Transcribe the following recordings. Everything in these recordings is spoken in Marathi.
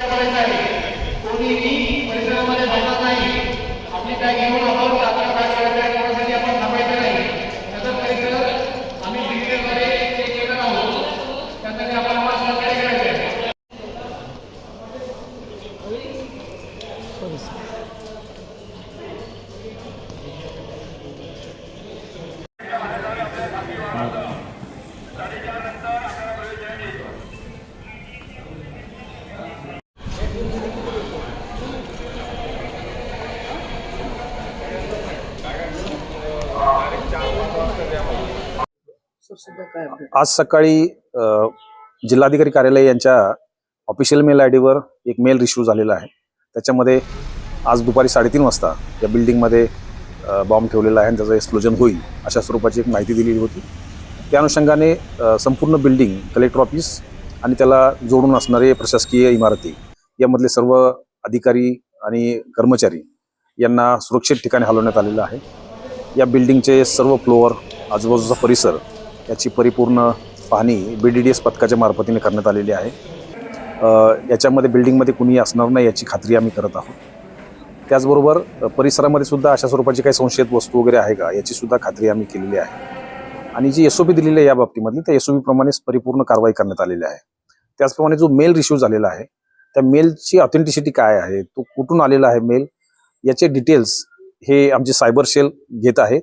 करायचं आहे. कोणीही परिसरामध्ये नाही. आपली घेऊन आपण काय करायचं कोणासाठी आपण थांबायचं नाही. त्याचा परिसर आम्ही डिटेलमध्ये चेक आहोत. त्यासाठी आपण आम्हाला सहकार्य करायचं आहे. आज सकाळी जिल्हाधिकारी कार्यालय यांच्या ऑफिशियल मेल आय डीवर एक मेल रिश्यू झालेला आहे. त्याच्यामध्ये आज दुपारी साडेतीन वाजता या बिल्डिंगमध्ये बॉम्ब ठेवलेला आहे आणि त्याचं एक्सप्लोजन होईल अशा स्वरूपाची एक माहिती दिलेली होती. त्या अनुषंगाने संपूर्ण बिल्डिंग कलेक्टर ऑफिस आणि त्याला जोडून असणारे प्रशासकीय इमारती यामधले सर्व अधिकारी आणि कर्मचारी यांना सुरक्षित ठिकाणी हलवण्यात आलेलं आहे. या बिल्डिंगचे सर्व फ्लोअर आजूबाजूचा परिसर याची परिपूर्ण पाहणी बी डी डी एस पथकाच्या मार्फतीने करण्यात आलेली आहे. याच्यामध्ये बिल्डिंगमध्ये कुणी असणार नाही याची खात्री आम्ही करत आहोत. त्याचबरोबर परिसरामध्ये सुद्धा अशा स्वरूपाची काही संशयित वस्तू वगैरे आहे का याची सुद्धा खात्री आम्ही केलेली आहे. आणि जी एस ओ पी दिलेली आहे या बाबतीमधली त्या एस ओ प्रमाणेच परिपूर्ण कारवाई करण्यात आलेली आहे. त्याचप्रमाणे जो मेल रिसीव झालेला आहे त्या मेलची ऑथेंटिसिटी काय आहे तो कुठून आलेला आहे मेल याचे डिटेल्स हे आमचे सायबर सेल घेत आहे.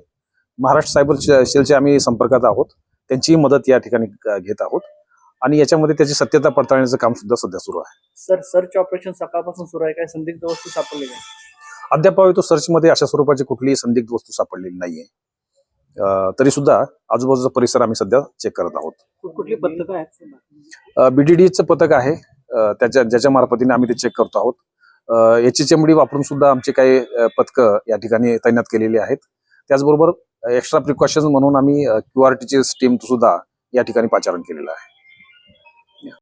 महाराष्ट्र सायबर शे- सेलचे आम्ही संपर्कात आहोत. त्यांचीही मदत या ठिकाणी घेत आहोत. आणि याच्यामध्ये त्याची सत्यता पडताळण्याचं काम सुद्धा सध्या सुरू आहे. सर सर्च ऑपरेशन सकाळपासून सुरू आहे. काय संदिग्ध वस्तू सापडली काय अद्याप तो सर्चमध्ये अशा स्वरूपाची कुठलीही संदिग्ध वस्तू सापडलेली नाहीये. तरी सुद्धा आजूबाजूचा परिसर आम्ही सध्या चेक करत आहोत. कुठ- कुठली पद्धत आहेत? बीडीडीचं पथक आहे. त्याच्या ज्याच्या मार्फतीने आम्ही ते चेक करतो आहोत. याची चमडी वापरून सुद्धा आमचे काही पथक या ठिकाणी तैनात केलेली आहेत. त्याचबरोबर एक्स्ट्रा प्रिकॉशन्स म्हणून आम्ही क्यू आर टीची टीम सुद्धा या ठिकाणी पाचारण केलेलं आहे.